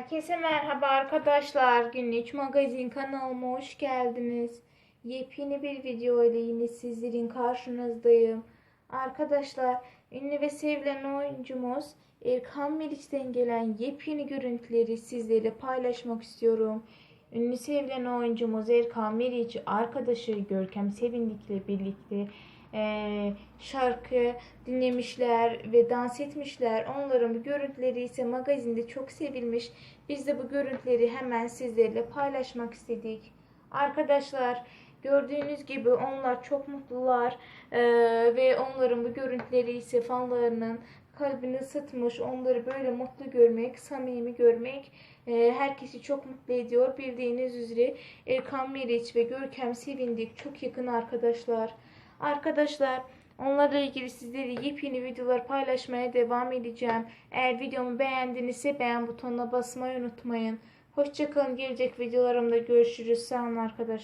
Herkese merhaba arkadaşlar. Günlük magazin kanalıma hoş geldiniz. Yepyeni bir video ile yine sizlerin karşınızdayım. Arkadaşlar ünlü ve sevilen oyuncumuz Erkan Meriç'ten gelen yepyeni görüntüleri sizlerle paylaşmak istiyorum. Ünlü sevilen oyuncumuz Erkan Meriç arkadaşı Görkem Sevindik'le birlikte eee, şarkı dinlemişler ve dans etmişler. Onların görüntüleri ise magazinde çok sevilmiş. Biz de bu görüntüleri hemen sizlerle paylaşmak istedik. Arkadaşlar gördüğünüz gibi onlar çok mutlular eee, ve onların bu görüntüleri ise fanlarının kalbini ısıtmış. Onları böyle mutlu görmek, samimi görmek eee, herkesi çok mutlu ediyor. Bildiğiniz üzere Erkan Meriç ve Görkem Sevindik çok yakın arkadaşlar. Arkadaşlar onlarla ilgili sizlere yepyeni videolar paylaşmaya devam edeceğim. Eğer videomu beğendinizse beğen butonuna basmayı unutmayın. Hoşçakalın. Gelecek videolarımda görüşürüz. Sağ olun arkadaşlar.